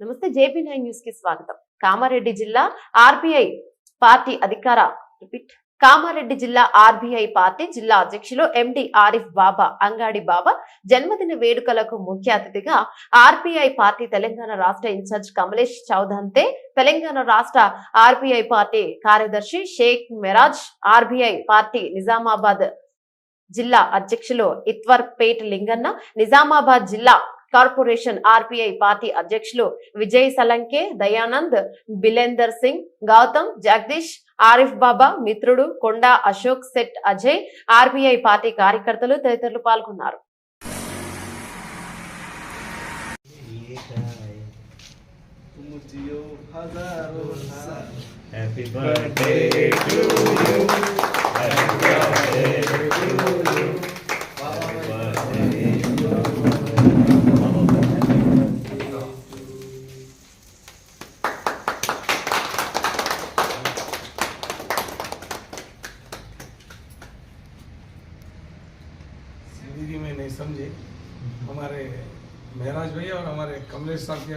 నమస్తే JP nine న్యూస్కి స్వాగతం. కామారెడ్డి జిల్లా ఆర్బీఐ పార్టీ అధికార రిపీట్. కామారెడ్డి జిల్లా ఆర్బీఐ పార్టీ జిల్లా అధ్యక్షులు ఎండి ఆరిఫ్ బాబా అంగాడి బాబా జన్మదిన వేడుకలకు ముఖ్య అతిథిగా ఆర్బీఐ పార్టీ తెలంగాణ రాష్ట్ర ఇన్ఛార్జ్ కమలేష్ చౌదంతే తెలంగాణ రాష్ట్ర ఆర్బీఐ పార్టీ కార్యదర్శి షేక్ మెరాజ్ ఆర్బీఐ పార్టీ నిజామాబాద్ జిల్లా అధ్యక్షులు ఇత్వర్ పేట్ లింగన్న నిజామాబాద్ జిల్లా కార్పొరేషన్ ఆర్పీఐ పార్టీ అధ్యక్షులు విజయ్ సలంకే దయానంద్ బిలేందర్ సింగ్ గౌతమ్ జగదీష్ ఆరిఫ్ బాబా మిత్రుడు కొండా అశోక్ సెట్ అజయ్ ఆర్పిఐ పార్టీ కార్యకర్తలు తదితరులు పాల్గొన్నారు. Happy birthday to you Happy birthday to you नहीं समझे हमारे महराज भैया और हमारे कमलेश साहब की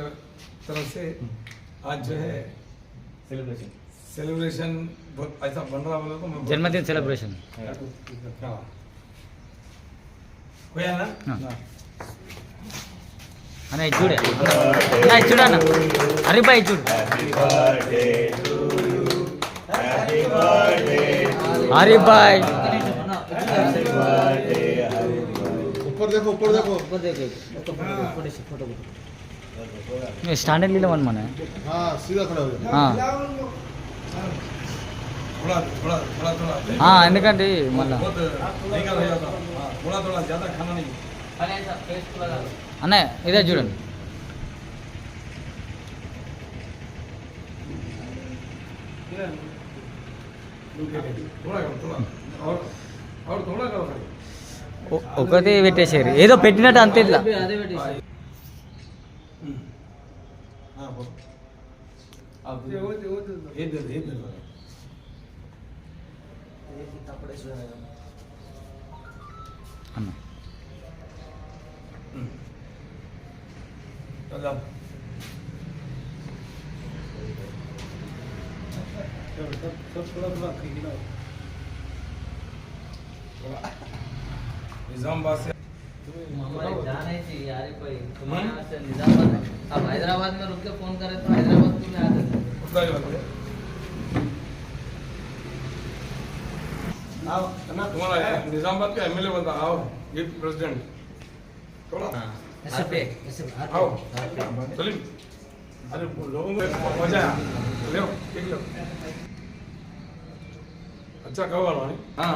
तरफ से आज जो है सेलिब्रेशन सेलिब्रेशन बहुत ऐसा बन रहा बोला तो जन्मदिन सेलिब्रेशन होया ना અને જોડે ના જોડા ના અરે ભાઈ જોડ હરે ભાઈ ऊपर देखो ऊपर देखो స్టాండర్డ్ లీలో మన हाँ सीधा खड़ा हो जाओ थोड़ा थोड़ा थोड़ा थोड़ा ఆ, ఎందుకంటే మళ్ళా बहुत निकल हो जाता हाँ, थोड़ा थोड़ा ज्यादा खाना नहीं అన్నయ్య ఇదే చూడండి थोड़ा करो थोड़ा और और थोड़ा करो भाई ఒ- ఒకటి పెట్టేసారు ఏదో పెట్టినట్టు అంతే ఇట్లా हाँ बोलो अब ये वो वो ये दे दे ये दे दो అన్న चल जाओ सब सब थोड़ा थोड़ा खिलाओ निजामाबाद से अब हैदराबाद में रुक के फ़ोन करे तो हैदराबाद में आ जाते ही है तुम्हारा निजामाबाद का एमएलए बंदा आओ गिफ्ट प्रेसिडेंट थोड़ा। ऐसे पे ऐसे आओ। चलिए। अरे लोगों में मज़ा ले ठीक लो। अच्छा कहो हाँ?